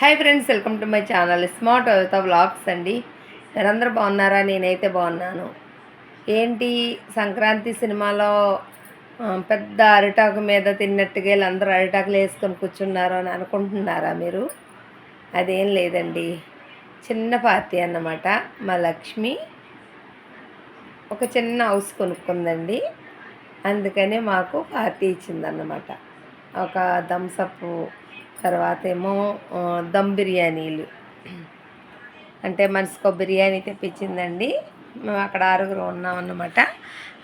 Hi friends welcome to my channel smart అవుతా vlogs అండి. మీరందరూ బాగున్నారా? నేనైతే బాగున్నాను. ఏంటి? సంక్రాంతి సినిమాలో పెద్ద అరిటాకు మీద తిన్నట్టుగా వీళ్ళందరూ అరిటాకులు వేసుకొని కూర్చున్నారు అని అనుకుంటున్నారా మీరు? అదేం లేదండి. చిన్న పార్టీ అన్నమాట. మా లక్ష్మి ఒక చిన్న హౌస్ కొనుక్కుందండి. అందుకనే మాకు పార్టీ ఇచ్చిందన్నమాట. ఒక థమ్సప్ తర్వాత ఏమో దమ్ బిర్యానీలు. అంటే మనసుకో బిర్యానీ తెప్పించిందండి. మేము అక్కడ ఆరుగురు ఉన్నాం అన్నమాట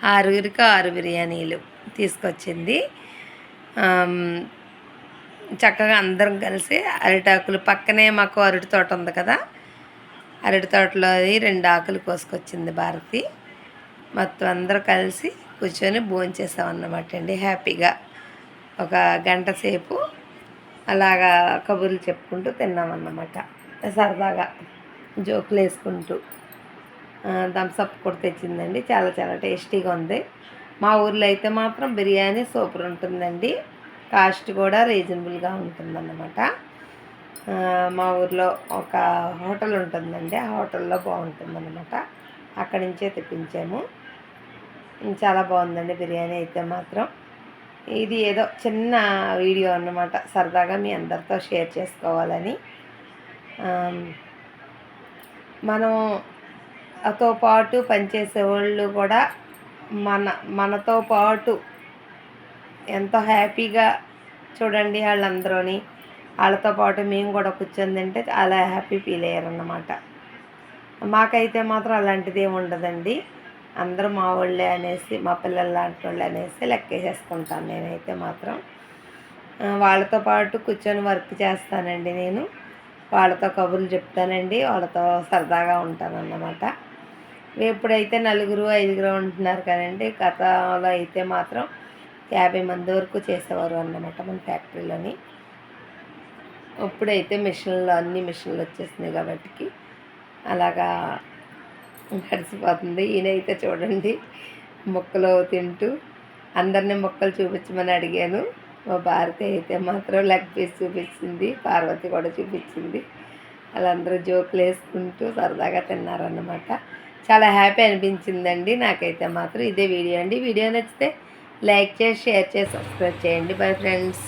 ఆరుగురికి ఆరు బిర్యానీలు తీసుకొచ్చింది. చక్కగా అందరం కలిసి అరిటాకులు పక్కనే మాకు అరటి తోట ఉంది కదా. అరటి తోటలో రెండు ఆకులు కోసుకొచ్చింది భారతి. మొత్తం అందరూ కలిసి కూర్చొని భోంచేసామన్నమాట అండి హ్యాపీగా. ఒక గంట సేపు అలాగా కబుర్లు చెప్పుకుంటూ తిన్నామన్నమాట. సరదాగా జోకులు వేసుకుంటూ థమ్స్అప్ కూడా తెచ్చిందండి. చాలా చాలా టేస్టీగా ఉంది. మా ఊర్లో అయితే మాత్రం బిర్యానీ సూపర్ ఉంటుందండి. కాస్ట్ కూడా రీజనబుల్గా ఉంటుందన్నమాట. మా ఊర్లో ఒక హోటల్ ఉంటుందండి. ఆ హోటల్లో బాగుంటుందన్నమాట. అక్కడి నుంచే తెప్పించాము. చాలా బాగుందండి బిర్యానీ అయితే మాత్రం. ఇది ఏదో చిన్న వీడియో అన్నమాట. సరదాగా మీ అందరితో షేర్ చేసుకోవాలని. మనంతో మనం తో పాటు పనిచేసే వాళ్ళు కూడా మన మనతో పాటు ఎంతో హ్యాపీగా చూడండి వాళ్ళందరూని. వాళ్ళతో పాటు మేము కూడా కూర్చొని తింటే చాలా హ్యాపీ ఫీల్ అయ్యారన్నమాట. మాకైతే మాత్రం అలాంటిది ఏమి ఉండదండి. అందరూ మా వాళ్ళే అనేసి మా పిల్లల లాంటి వాళ్ళు అనేసి లెక్కేసేసుకుంటాను నేనైతే మాత్రం. వాళ్ళతో పాటు కూర్చొని వర్క్ చేస్తానండి నేను. వాళ్ళతో కబుర్లు చెప్తానండి వాళ్ళతో సరదాగా ఉంటానన్నమాట. ఎప్పుడైతే నలుగురు ఐదుగురు ఉంటున్నారు కదండి గతంలో అయితే మాత్రం యాభై మంది వరకు చేసేవారు అన్నమాట మన ఫ్యాక్టరీలోని. ఇప్పుడైతే మిషన్లు అన్ని మిషన్లు వచ్చేసినాయి కాబట్టి అలాగా గడిచిపోతుంది ఈయనైతే చూడండి మొక్కలు తింటూ అందరినీ మొక్కలు చూపించమని అడిగాను. మా భారతి అయితే మాత్రం లెగ్ పీస్ చూపించింది పార్వతి కూడా చూపించింది. వాళ్ళందరూ జోకులు వేసుకుంటూ సరదాగా తిన్నారన్నమాట. చాలా హ్యాపీ అనిపించిందండి. నాకైతే మాత్రం ఇదే వీడియో అండి. వీడియో నచ్చితే లైక్ చేసి షేర్ చేసి సబ్స్క్రైబ్ చేయండి. Bye friends.